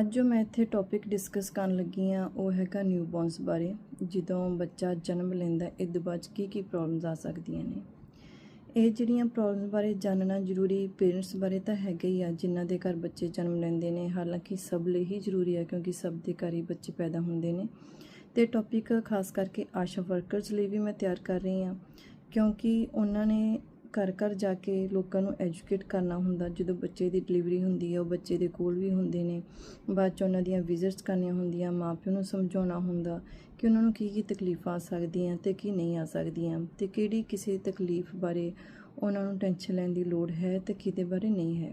ਅੱਜ ਜੋ ਮੈਂ ਇੱਥੇ ਟੌਪਿਕ ਡਿਸਕਸ ਕਰਨ ਲੱਗੀ ਆ ਉਹ ਹੈਗਾ ਨਿਊਬੌਰਨਸ ਬਾਰੇ, ਜਦੋਂ ਬੱਚਾ ਜਨਮ ਲੈਂਦਾ ਇਹ ਤੋਂ ਬਾਅਦ ਕੀ ਕੀ ਪ੍ਰੋਬਲਮਸ ਆ ਸਕਦੀਆਂ ਨੇ। ਇਹ ਜਿਹੜੀਆਂ ਪ੍ਰੋਬਲਮਸ ਬਾਰੇ ਜਾਣਨਾ ਜ਼ਰੂਰੀ ਪੇਰੈਂਟਸ ਬਾਰੇ ਤਾਂ ਹੈਗਾ ਹੀ ਆ, ਜਿਨ੍ਹਾਂ ਦੇ ਘਰ ਬੱਚੇ ਜਨਮ ਲੈਂਦੇ ਨੇ। ਹਾਲਾਂਕਿ ਸਭ ਲਈ ਹੀ ਜ਼ਰੂਰੀ ਆ, ਕਿਉਂਕਿ ਸਭ ਦੇ ਘਰ ਹੀ ਬੱਚੇ ਪੈਦਾ ਹੁੰਦੇ ਨੇ। ਤੇ ਟੌਪਿਕ ਖਾਸ ਕਰਕੇ ਆਸ਼ਾ ਵਰਕਰਸ ਲਈ ਵੀ ਮੈਂ ਤਿਆਰ ਕਰ ਰਹੀ ਹਾਂ, ਕਿਉਂਕਿ ਉਹਨਾਂ ਨੇ ਘਰ ਘਰ ਜਾ ਕੇ ਲੋਕਾਂ ਨੂੰ ਐਜੂਕੇਟ ਕਰਨਾ ਹੁੰਦਾ, ਜਦੋਂ ਬੱਚੇ ਦੀ ਡਿਲੀਵਰੀ ਹੁੰਦੀ ਹੈ ਉਹ ਬੱਚੇ ਦੇ ਕੋਲ ਵੀ ਹੁੰਦੇ ਨੇ। ਬਾਅਦ ਚ ਉਹਨਾਂ ਦੀਆਂ ਵਿਜ਼ਿਟਸ ਕਰਨੀਆਂ ਹੁੰਦੀਆਂ ਮਾਪਿਆਂ ਨੂੰ ਸਮਝਾਉਣਾ ਹੁੰਦਾ ਕਿ ਉਹਨਾਂ ਨੂੰ ਕੀ ਕੀ ਤਕਲੀਫਾਂ ਆ ਸਕਦੀਆਂ ਤੇ ਕੀ ਨਹੀਂ ਆ ਸਕਦੀਆਂ ਤੇ ਕਿਹੜੀ ਕਿਸੇ ਤਕਲੀਫ ਬਾਰੇ ਉਹਨਾਂ ਨੂੰ ਟੈਨਸ਼ਨ ਲੈਣ ਦੀ ਲੋੜ ਹੈ ਤੇ ਕਿਹਦੇ ਬਾਰੇ ਨਹੀਂ ਹੈ।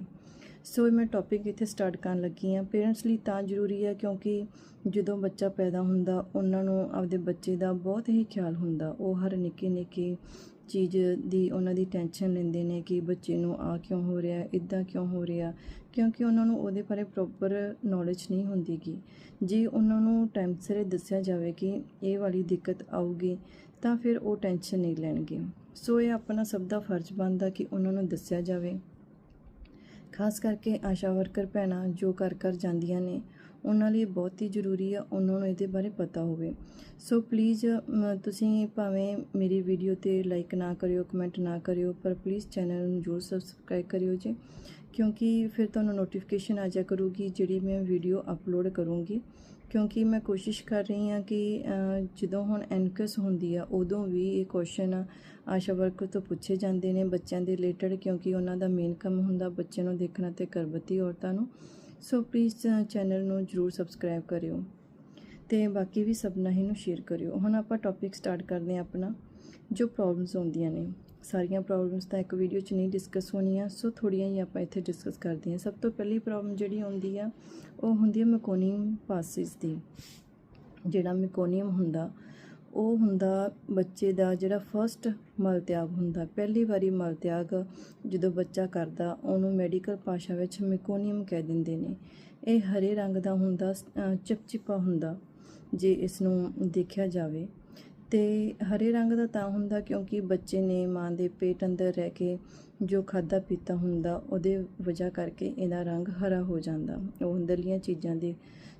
ਸੋ ਇਹ ਮੈਂ ਟੌਪਿਕ ਇੱਥੇ ਸਟਾਰਟ ਕਰਨ ਲੱਗੀ ਹਾਂ। ਪੇਰੈਂਟਸ ਲਈ ਤਾਂ ਜ਼ਰੂਰੀ ਹੈ ਕਿਉਂਕਿ ਜਦੋਂ ਬੱਚਾ ਪੈਦਾ ਹੁੰਦਾ, ਉਹਨਾਂ ਨੂੰ ਆਪਦੇ ਬੱਚੇ ਦਾ ਬਹੁਤ ਹੀ ਖਿਆਲ ਹੁੰਦਾ। ਉਹ ਹਰ ਨਿੱਕੀ ਨਿੱਕੀ ਚੀਜ਼ ਦੀ ਉਹਨਾਂ ਦੀ ਟੈਨਸ਼ਨ ਲੈਂਦੇ ਨੇ ਕਿ ਬੱਚੇ ਨੂੰ ਆ ਕਿਉਂ ਹੋ ਰਿਹਾ, ਇਦਾਂ ਕਿਉਂ ਹੋ ਰਿਹਾ, ਕਿਉਂਕਿ ਉਹਨਾਂ ਨੂੰ ਉਹਦੇ ਬਾਰੇ ਪ੍ਰੋਪਰ ਨੌਲੇਜ ਨਹੀਂ ਹੁੰਦੀਗੀ। ਜੇ ਉਹਨਾਂ ਨੂੰ ਟਾਈਮ ਸਿਰ ਦੱਸਿਆ ਜਾਵੇ ਕਿ ਇਹ ਵਾਲੀ ਦਿੱਕਤ ਆਊਗੀ, ਤਾਂ ਫਿਰ ਉਹ ਟੈਨਸ਼ਨ ਨਹੀਂ ਲੈਣਗੇ। ਸੋ ਇਹ ਆਪਣਾ ਸਭ ਦਾ ਫਰਜ਼ ਬਣਦਾ ਕਿ ਉਹਨਾਂ ਨੂੰ ਦੱਸਿਆ ਜਾਵੇ। ਖਾਸ ਕਰਕੇ ਆਸ਼ਾ ਵਰਕਰ ਭੈਣਾਂ ਜੋ ਕਰ ਕਰ ਜਾਂਦੀਆਂ ਨੇ, ਉਹਨਾਂ ਲਈ ਬਹੁਤ ਹੀ ਜ਼ਰੂਰੀ ਆ ਉਹਨਾਂ ਨੂੰ ਇਹਦੇ ਬਾਰੇ ਪਤਾ ਹੋਵੇ। ਸੋ ਪਲੀਜ਼ ਤੁਸੀਂ ਭਾਵੇਂ ਮੇਰੀ ਵੀਡੀਓ ਤੇ ਲਾਈਕ ਨਾ ਕਰਿਓ ਕਮੈਂਟ ਨਾ ਕਰਿਓ, ਪਰ ਪਲੀਜ਼ ਚੈਨਲ ਨੂੰ ਜ਼ਰੂਰ ਸਬਸਕ੍ਰਾਈਬ ਕਰਿਓ ਜੀ, ਕਿਉਂਕਿ ਫਿਰ ਤੁਹਾਨੂੰ ਨੋਟੀਫਿਕੇਸ਼ਨ ਆ ਜਾ ਕਰੂਗੀ ਜਿਹੜੀ ਮੈਂ ਵੀਡੀਓ ਅਪਲੋਡ ਕਰੂੰਗੀ। ਕਿਉਂਕਿ ਮੈਂ ਕੋਸ਼ਿਸ਼ ਕਰ ਰਹੀ ਹਾਂ ਕਿ ਜਦੋਂ ਹੁਣ ਐਨਕਸ ਹੁੰਦੀ ਆ, ਉਦੋਂ ਵੀ ਇਹ ਕੁਐਸਚਨ ਆਸ਼ਾ ਵਰਕਰ ਤੋਂ ਪੁੱਛੇ ਜਾਂਦੇ ਨੇ ਬੱਚਿਆਂ ਦੇ ਰਿਲੇਟਡ ਕਿਉਂਕਿ ਉਹਨਾਂ ਦਾ ਮੇਨ ਕੰਮ ਹੁੰਦਾ ਬੱਚਿਆਂ ਨੂੰ ਦੇਖਣਾ ਤੇ ਗਰਭਵਤੀ ਔਰਤਾਂ ਨੂੰ। ਸੋ ਪਲੀਜ਼ ਚੈਨਲ ਨੂੰ ਜਰੂਰ ਸਬਸਕ੍ਰਾਈਬ ਕਰਿਓ ਤੇ ਬਾਕੀ ਵੀ ਸਭ ਨਾਲ ਹੀ ਨੂੰ ਸ਼ੇਅਰ ਕਰਿਓ। ਹੁਣ ਆਪਾਂ ਟੌਪਿਕ ਸਟਾਰਟ ਕਰਦੇ ਹਾਂ ਆਪਣਾ, ਜੋ ਪ੍ਰੋਬਲਮਸ ਹੁੰਦੀਆਂ ਨੇ। ਸਾਰੀਆਂ ਪ੍ਰੋਬਲਮਸ ਤਾਂ ਇੱਕ ਵੀਡੀਓ 'ਚ ਨਹੀਂ ਡਿਸਕਸ ਹੋਣੀਆਂ, ਸੋ ਥੋੜੀਆਂ ਹੀ ਆਪਾਂ ਇੱਥੇ ਡਿਸਕਸ ਕਰਦੇ ਹਾਂ। ਸਭ ਤੋਂ ਪਹਿਲੀ ਪ੍ਰੋਬਲਮ ਜਿਹੜੀ ਆਉਂਦੀ ਆ, ਉਹ ਹੁੰਦੀ ਹੈ ਮੈਕੋਨੀਅਮ ਪਾਸਿਸ ਦੀ। ਜਿਹੜਾ ਮੈਕੋਨੀਅਮ ਹੁੰਦਾ, ਉਹ ਹੁੰਦਾ ਬੱਚੇ ਦਾ ਜਿਹੜਾ ਫਰਸਟ ਮਲ ਤਿਆਗ ਹੁੰਦਾ। ਪਹਿਲੀ ਵਾਰੀ ਮਲ ਤਿਆਗ ਜਦੋਂ ਬੱਚਾ ਕਰਦਾ, ਉਹਨੂੰ ਮੈਡੀਕਲ ਭਾਸ਼ਾ ਵਿੱਚ ਮਿਕੋਨੀਅਮ ਕਹਿ ਦਿੰਦੇ ਨੇ। ਇਹ ਹਰੇ ਰੰਗ ਦਾ ਹੁੰਦਾ ਚਿਪਚਿਪਾ ਹੁੰਦਾ, ਜੇ ਇਸ ਨੂੰ ਦੇਖਿਆ ਜਾਵੇ। ਤੇ ਹਰੇ ਰੰਗ ਦਾ ਤਾਂ ਹੁੰਦਾ ਕਿਉਂਕਿ ਬੱਚੇ ਨੇ ਮਾਂ ਦੇ ਪੇਟ ਅੰਦਰ ਰਹਿ ਕੇ ਜੋ ਖਾਦਾ ਪੀਤਾ ਹੁੰਦਾ, ਉਹਦੇ ਵਜ੍ਹਾ ਕਰਕੇ ਇਹਦਾ ਰੰਗ ਹਰਾ ਹੋ ਜਾਂਦਾ। ਉਹ ਅੰਦਰਲੀਆਂ ਚੀਜ਼ਾਂ ਦੇ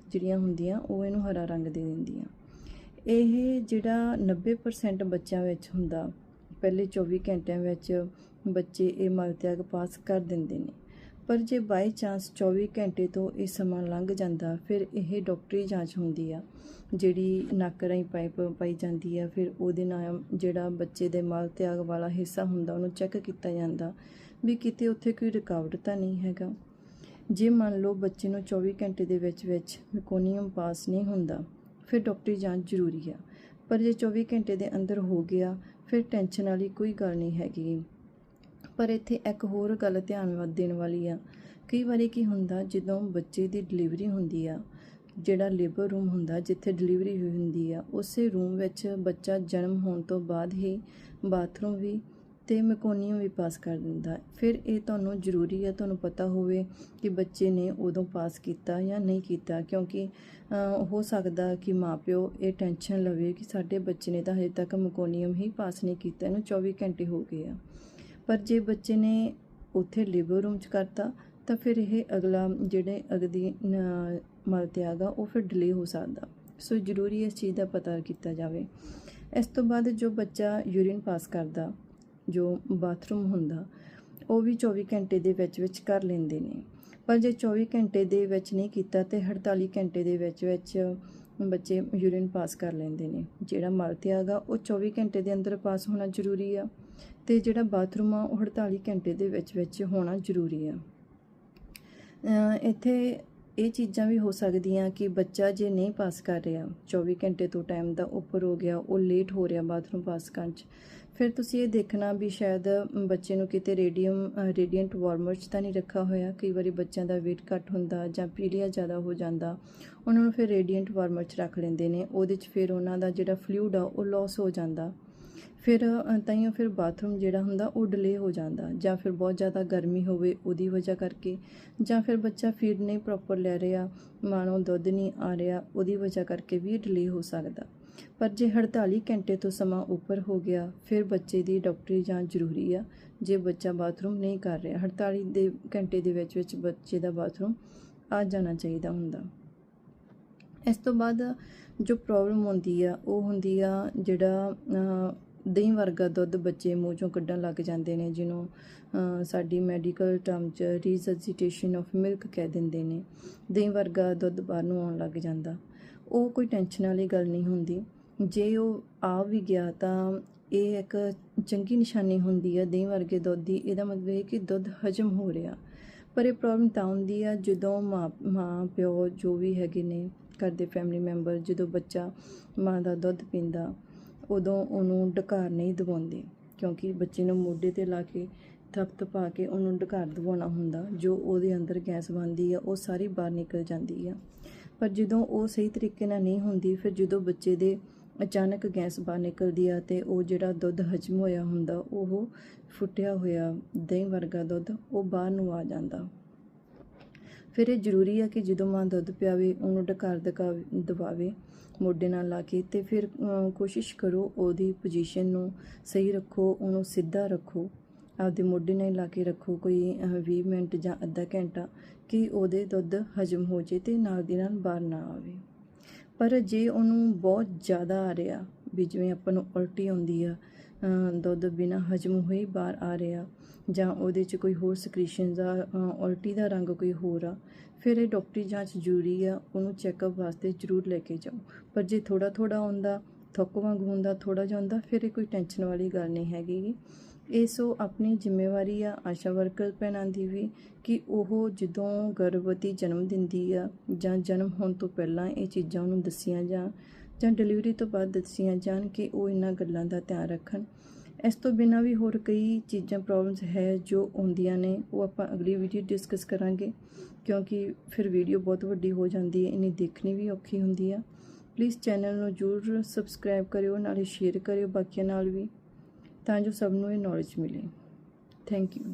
ਜਿਹੜੀਆਂ ਹੁੰਦੀਆਂ, ਉਹ ਇਹਨੂੰ ਹਰਾ ਰੰਗ ਦੇ ਦਿੰਦੀਆਂ। ਇਹ ਜਿਹੜਾ 90% ਬੱਚਿਆਂ ਵਿੱਚ ਹੁੰਦਾ, ਪਹਿਲੇ 24 ਘੰਟਿਆਂ ਵਿੱਚ ਬੱਚੇ ਇਹ ਮਲ ਤਿਆਗ ਪਾਸ ਕਰ ਦਿੰਦੇ ਨੇ। ਪਰ ਜੇ ਬਾਈ ਚਾਂਸ 24 ਘੰਟੇ ਤੋਂ ਇਹ ਸਮਾਂ ਲੰਘ ਜਾਂਦਾ, ਫਿਰ ਇਹ ਡਾਕਟਰੀ ਜਾਂਚ ਹੁੰਦੀ ਆ, ਜਿਹੜੀ ਨੱਕ ਰਾਹੀਂ ਪਾਈਪ ਪਾਈ ਜਾਂਦੀ ਆ। ਫਿਰ ਉਹਦੇ ਨਾਲ ਜਿਹੜਾ ਬੱਚੇ ਦੇ ਮਲ ਤਿਆਗ ਵਾਲਾ ਹਿੱਸਾ ਹੁੰਦਾ, ਉਹਨੂੰ ਚੈੱਕ ਕੀਤਾ ਜਾਂਦਾ ਵੀ ਕਿਤੇ ਉੱਥੇ ਕੋਈ ਰੁਕਾਵਟ ਤਾਂ ਨਹੀਂ ਹੈਗਾ। ਜੇ ਮੰਨ ਲਓ ਬੱਚੇ ਨੂੰ 24 ਘੰਟੇ ਦੇ ਵਿੱਚ ਵਿੱਚ ਮੈਕੋਨੀਅਮ ਪਾਸ ਨਹੀਂ ਹੁੰਦਾ, ਫਿਰ ਡਾਕਟਰੀ ਜਾਂਚ ਜ਼ਰੂਰੀ ਆ। ਪਰ ਜੇ 24 ਘੰਟੇ ਦੇ ਅੰਦਰ ਹੋ ਗਿਆ, ਫਿਰ ਟੈਨਸ਼ਨ ਵਾਲੀ ਕੋਈ ਗੱਲ ਨਹੀਂ ਹੈਗੀ। ਪਰ ਇੱਥੇ ਇੱਕ ਹੋਰ ਗੱਲ ਧਿਆਨ ਵੱਧ ਦੇਣ ਵਾਲੀ ਆ। ਕਈ ਵਾਰੀ ਕੀ ਹੁੰਦਾ, ਜਦੋਂ ਬੱਚੇ ਦੀ ਡਿਲੀਵਰੀ ਹੁੰਦੀ ਆ, ਜਿਹੜਾ ਲੇਬਰ ਰੂਮ ਹੁੰਦਾ, ਜਿੱਥੇ ਡਿਲੀਵਰੀ ਹੋਈ ਹੁੰਦੀ ਆ, ਉਸੇ ਰੂਮ ਵਿੱਚ ਬੱਚਾ ਜਨਮ ਹੋਣ ਤੋਂ ਬਾਅਦ ਹੀ ਬਾਥਰੂਮ ਵੀ ਤੇ ਮੈਕੋਨੀਅਮ ਵੀ ਪਾਸ ਕਰ ਦਿੰਦਾ। ਫਿਰ ਇਹ ਤੁਹਾਨੂੰ ਜ਼ਰੂਰੀ ਹੈ ਤੁਹਾਨੂੰ ਪਤਾ ਹੋਵੇ ਕਿ ਬੱਚੇ ਨੇ ਉਦੋਂ ਪਾਸ ਕੀਤਾ ਜਾਂ ਨਹੀਂ ਕੀਤਾ, ਕਿਉਂਕਿ ਹੋ ਸਕਦਾ ਕਿ ਮਾਪਿਓ ਇਹ ਟੈਨਸ਼ਨ ਲਵੇ ਕਿ ਸਾਡੇ ਬੱਚੇ ਨੇ ਤਾਂ ਹਜੇ ਤੱਕ ਮੈਕੋਨੀਅਮ ਹੀ ਪਾਸ ਨਹੀਂ ਕੀਤਾ, ਇਹਨੂੰ 24 ਘੰਟੇ ਹੋ ਗਏ ਆ। ਪਰ ਜੇ ਬੱਚੇ ਨੇ ਉੱਥੇ ਲੇਬਰ ਰੂਮ 'ਚ ਕਰਤਾ, ਤਾਂ ਫਿਰ ਇਹ ਅਗਲਾ ਜਿਹੜੇ ਅਗਦੀ ਨ- ਮਲ ਤਿਆਗ ਉਹ ਫਿਰ ਡਿਲੇ ਹੋ ਸਕਦਾ। ਸੋ ਜ਼ਰੂਰੀ ਇਸ ਚੀਜ਼ ਦਾ ਪਤਾ ਕੀਤਾ ਜਾਵੇ। ਇਸ ਤੋਂ ਬਾਅਦ ਜੋ ਬੱਚਾ ਯੂਰਿਨ ਪਾਸ ਕਰਦਾ, ਜੋ ਬਾਥਰੂਮ ਹੁੰਦਾ, ਉਹ ਵੀ 24 ਘੰਟੇ ਦੇ ਵਿੱਚ ਵਿੱਚ ਕਰ ਲੈਂਦੇ ਨੇ। ਪਰ ਜੇ 24 ਘੰਟੇ ਦੇ ਵਿੱਚ ਨਹੀਂ ਕੀਤਾ, ਤੇ 48 ਘੰਟੇ ਦੇ ਵਿੱਚ ਵਿੱਚ ਬੱਚੇ ਯੂਰਿਨ ਪਾਸ ਕਰ ਲੈਂਦੇ ਨੇ। ਜਿਹੜਾ ਮਲ ਤਿਆਗ ਆ, ਉਹ 24 ਘੰਟੇ ਦੇ ਅੰਦਰ ਪਾਸ ਹੋਣਾ ਜ਼ਰੂਰੀ ਆ। ਤੇ ਜਿਹੜਾ ਬਾਥਰੂਮ ਆ ਉਹ 48 ਘੰਟੇ ਦੇ ਵਿੱਚ ਵਿੱਚ ਹੋਣਾ ਜ਼ਰੂਰੀ ਆ। ਇੱਥੇ ਇਹ ਚੀਜ਼ਾਂ ਵੀ ਹੋ ਸਕਦੀਆਂ ਕਿ ਬੱਚਾ ਜੇ ਨਹੀਂ ਪਾਸ ਕਰ ਰਿਹਾ 24 ਘੰਟੇ ਤੋਂ ਟਾਈਮ ਦਾ ਉੱਪਰ ਹੋ ਗਿਆ, ਉਹ ਲੇਟ ਹੋ ਰਿਹਾ ਬਾਥਰੂਮ ਪਾਸ ਕਰਨ 'ਚ, ਫਿਰ ਤੁਸੀਂ ਇਹ ਦੇਖਣਾ ਵੀ ਸ਼ਾਇਦ ਬੱਚੇ ਨੂੰ ਕਿਤੇ ਰੇਡੀਅਮ ਰੇਡੀਐਂਟ ਵਾਰਮਰ 'ਚ ਤਾਂ ਨਹੀਂ ਰੱਖਾ ਹੋਇਆ, ਕਈ ਵਾਰੀ ਬੱਚਿਆਂ ਦਾ weight ਘੱਟ ਹੁੰਦਾ ਜਾਂ ਪੀਲੀਆ ਜ਼ਿਆਦਾ ਹੋ ਜਾਂਦਾ, ਉਹਨਾਂ ਨੂੰ ਫਿਰ ਰੇਡੀਐਂਟ ਵਾਰਮਰ 'ਚ ਰੱਖ ਲੈਂਦੇ ਨੇ, ਉਹਦੇ 'ਚ ਫਿਰ ਉਹਨਾਂ ਦਾ ਜਿਹੜਾ ਫਲੂਇਡ ਆ ਉਹ ਲਾਸ ਹੋ ਜਾਂਦਾ। ਫਿਰ ਅ, ਤਾਂਹੀਓ ਫਿਰ ਬਾਥਰੂਮ ਜਿਹੜਾ ਹੁੰਦਾ ਉਹ ਡਿਲੇ ਹੋ ਜਾਂਦਾ ਜਾਂ ਫਿਰ ਬਹੁਤ ਜ਼ਿਆਦਾ ਗਰਮੀ ਹੋਵੇ ਉਹਦੀ ਵਜ੍ਹਾ ਕਰਕੇ ਜਾਂ ਫਿਰ ਬੱਚਾ ਫੀਡ ਨਹੀਂ ਪ੍ਰੋਪਰ ਲੈ ਰਿਹਾ ਮਾਨੋ ਦੁੱਧ ਨਹੀਂ ਆ ਰਿਹਾ ਉਹਦੀ ਵਜ੍ਹਾ ਕਰਕੇ ਵੀ ਡਿਲੇ ਹੋ ਸਕਦਾ। ਪਰ ਜੇ 48 ਘੰਟੇ ਤੋਂ ਸਮਾਂ ਉੱਪਰ ਹੋ ਗਿਆ ਫਿਰ ਬੱਚੇ ਦੀ ਡਾਕਟਰੀ ਜਾਂਚ ਜ਼ਰੂਰੀ ਆ। ਜੇ ਬੱਚਾ ਬਾਥਰੂਮ ਨਹੀਂ ਕਰ ਰਿਹਾ 48 ਦੇ ਘੰਟੇ ਦੇ ਵਿੱਚ ਵਿੱਚ ਬੱਚੇ ਦਾ ਬਾਥਰੂਮ ਆ ਜਾਣਾ ਚਾਹੀਦਾ ਹੁੰਦਾ। ਇਸ ਤੋਂ ਬਾਅਦ ਜੋ ਪ੍ਰੋਬਲਮ ਹੁੰਦੀ ਆ ਉਹ ਹੁੰਦੀ ਆ ਜਿਹੜਾ ਦਹੀਂ ਵਰਗਾ ਦੁੱਧ ਬੱਚੇ ਮੂੰਹ ਚੋਂ ਕੱਢਣ ਲੱਗ ਜਾਂਦੇ ਨੇ, ਜਿਹਨੂੰ ਸਾਡੀ ਮੈਡੀਕਲ ਟਰਮ 'ਚ ਰੀਸੈਸੀਟੇਸ਼ਨ ਆਫ ਮਿਲਕ ਕਹਿ ਦਿੰਦੇ ਨੇ। ਦਹੀਂ ਵਰਗਾ ਦੁੱਧ ਬਾਹਰ ਨੂੰ ਆਉਣ ਲੱਗ ਜਾਂਦਾ। ਉਹ ਕੋਈ ਟੈਨਸ਼ਨ ਵਾਲੀ ਗੱਲ ਨਹੀਂ ਹੁੰਦੀ। ਜੇ ਉਹ ਆ ਵੀ ਗਿਆ ਤਾਂ ਇਹ ਇੱਕ ਚੰਗੀ ਨਿਸ਼ਾਨੀ ਹੁੰਦੀ ਹੈ ਦਹੀਂ ਵਰਗੇ ਦੁੱਧ ਦੀ। ਇਹਦਾ ਮਤਲਬ ਇਹ ਕਿ ਦੁੱਧ ਹਜਮ ਹੋ ਰਿਹਾ। ਪਰ ਇਹ ਪ੍ਰੋਬਲਮ ਤਾਂ ਹੁੰਦੀ ਆ ਜਦੋਂ ਮਾਂ ਮਾਂ, ਪਿਓ ਜੋ ਵੀ ਹੈਗੇ ਨੇ ਘਰ ਦੇ ਫੈਮਿਲੀ ਮੈਂਬਰ ਜਦੋਂ ਬੱਚਾ ਮਾਂ ਦਾ ਦੁੱਧ ਪੀਂਦਾ ਉਦੋਂ ਉਹਨੂੰ ਡਕਾਰ ਨਹੀਂ ਦਵਾਉਂਦੇ, ਕਿਉਂਕਿ ਬੱਚੇ ਨੂੰ ਮੋਢੇ ਤੇ ਲਾ ਕੇ ਥਪਥ ਪਾ ਕੇ ਉਹਨੂੰ ਡਕਾਰ ਦਵਾਉਣਾ ਹੁੰਦਾ, ਜੋ ਉਹਦੇ ਅੰਦਰ ਗੈਸ ਬਣਦੀ ਆ, ਉਹ ਸਾਰੀ ਬਾਹਰ ਨਿਕਲ ਜਾਂਦੀ ਆ। ਪਰ ਜਦੋਂ ਉਹ ਸਹੀ ਤਰੀਕੇ ਨਾਲ ਨਹੀਂ ਹੁੰਦੀ, ਫਿਰ ਜਦੋਂ ਬੱਚੇ ਦੇ ਅਚਾਨਕ ਗੈਸ ਬਾਹਰ ਨਿਕਲਦੀ ਆ ਤੇ ਉਹ ਜਿਹੜਾ ਦੁੱਧ ਹਜਮ ਹੋਇਆ ਹੁੰਦਾ, ਉਹ ਫੁੱਟਿਆ ਹੋਇਆ ਦਹੀਂ ਵਰਗਾ ਦੁੱਧ, ਉਹ ਬਾਹਰ ਨੂੰ ਆ ਜਾਂਦਾ। ਫਿਰ ਇਹ ਜ਼ਰੂਰੀ ਆ ਕਿ ਜਦੋਂ ਮਾਂ ਦੁੱਧ ਪਿਆਵੇ, ਉਹਨੂੰ ਡਕਾਰ ਦਕਾ, ਦਵਾਵੇ। ਮੋਢੇ ਨਾਲ ਲਾ ਕੇ ਤੇ ਫਿਰ ਕੋਸ਼ਿਸ਼ ਕਰੋ ਉਹਦੀ ਪੋਜੀਸ਼ਨ ਨੂੰ ਸਹੀ ਰੱਖੋ ਉਹਨੂੰ ਸਿੱਧਾ ਰੱਖੋ। ਆਪਦੇ ਮੋਢੇ ਨਾਲ ਲਾ ਕੇ ਰੱਖੋ ਕੋਈ ਅ, 20 ਮਿੰਟ ਜਾਂ ਅੱਧਾ ਘੰਟਾ ਕਿ ਉਹਦੇ ਦੁੱਧ ਹਜਮ ਹੋ ਜੇ ਤੇ ਨਾਲ ਦੀ ਨਾਲ ਬਾਹਰ ਨਾ ਆਵੇ। ਪਰ ਜੇ ਉਹਨੂੰ ਬਹੁਤ ਜ਼ਿਆਦਾ ਆ ਰਿਹਾ ਵੀ ਜਿਵੇਂ ਆਪਾਂ ਨੂੰ ਉਲਟੀ ਆਉਂਦੀ ਆ ਦੁੱਧ ਬਿਨਾ ਹਜਮ ਹੋਏ ਬਾਹਰ ਆ ਰਿਹਾ ਜਾਂ ਉਹਦੇ 'ਚ ਕੋਈ ਹੋਰ ਸਕ੍ਰੀਸ਼ਨਸ ਦਾ ਉਲਟੀ ਦਾ ਰੰਗ ਕੋਈ ਹੋਰ ਆ, ਫਿਰ ਇਹ ਡਾਕਟਰੀ ਜਾਂਚ ਜ਼ਰੂਰੀ ਆ, ਉਹਨੂੰ ਚੈੱਕਅਪ ਵਾਸਤੇ ਜ਼ਰੂਰ ਲੈ ਕੇ ਜਾਓ। ਪਰ ਜੇ ਥੋੜਾ ਥੋੜਾ ਹੁੰਦਾ, ਥੁੱਕ ਵਾਂਗ ਹੁੰਦਾ ਥੋੜਾ ਜਿਹਾ ਹੁੰਦਾ, ਫਿਰ ਇਹ ਕੋਈ ਟੈਨਸ਼ਨ ਵਾਲੀ ਗੱਲ ਨਹੀਂ ਹੈਗੀ ਇਹ ਸੋ ਆਪਣੀ ਜ਼ਿੰਮੇਵਾਰੀ ਆ ਆਸ਼ਾ ਵਰਕਰ ਭੈਣਾਂ ਦੀ ਵੀ, ਕਿ ਉਹ ਜਦੋਂ ਗਰਭਵਤੀ ਜਨਮ ਦਿੰਦੀ ਆ ਜਾਂ ਜਨਮ ਹੋਣ ਤੋਂ ਪਹਿਲਾਂ ਇਹ ਚੀਜ਼ਾਂ ਉਹਨੂੰ ਦੱਸੀਆਂ ਜਾਂ ਜਾਂ ਡਿਲੀਵਰੀ ਤੋਂ ਬਾਅਦ ਦੱਸੀਆਂ ਜਾਣ ਕਿ ਉਹ ਇਹਨਾਂ ਗੱਲਾਂ ਦਾ ਧਿਆਨ ਰੱਖਣ ਇਸ ਤੋਂ ਬਿਨਾਂ ਵੀ ਹੋਰ ਕਈ ਚੀਜ਼ਾਂ ਪ੍ਰੋਬਲਮਸ ਹੈ ਜੋ ਆਉਂਦੀਆਂ ਨੇ, ਉਹ ਆਪਾਂ ਅਗਲੀ ਵੀਡੀਓ ਡਿਸਕਸ ਕਰਾਂਗੇ। ਕਿਉਂਕਿ ਫਿਰ ਵੀਡੀਓ ਬਹੁਤ ਵੱਡੀ ਹੋ ਜਾਂਦੀ ਹੈ ਇਹਨੇ ਦੇਖਣੀ ਵੀ ਔਖੀ ਹੁੰਦੀ ਆ। ਪਲੀਜ਼ ਚੈਨਲ ਨੂੰ ਜ਼ਰੂਰ ਸਬਸਕ੍ਰਾਈਬ ਕਰਿਓ, ਨਾਲੇ ਸ਼ੇਅਰ ਕਰਿਓ ਬਾਕੀਆਂ ਨਾਲ ਵੀ, ਤਾਂ ਜੋ ਸਭ ਨੂੰ ਇਹ ਨੌਲੇਜ ਮਿਲੇ। Thank you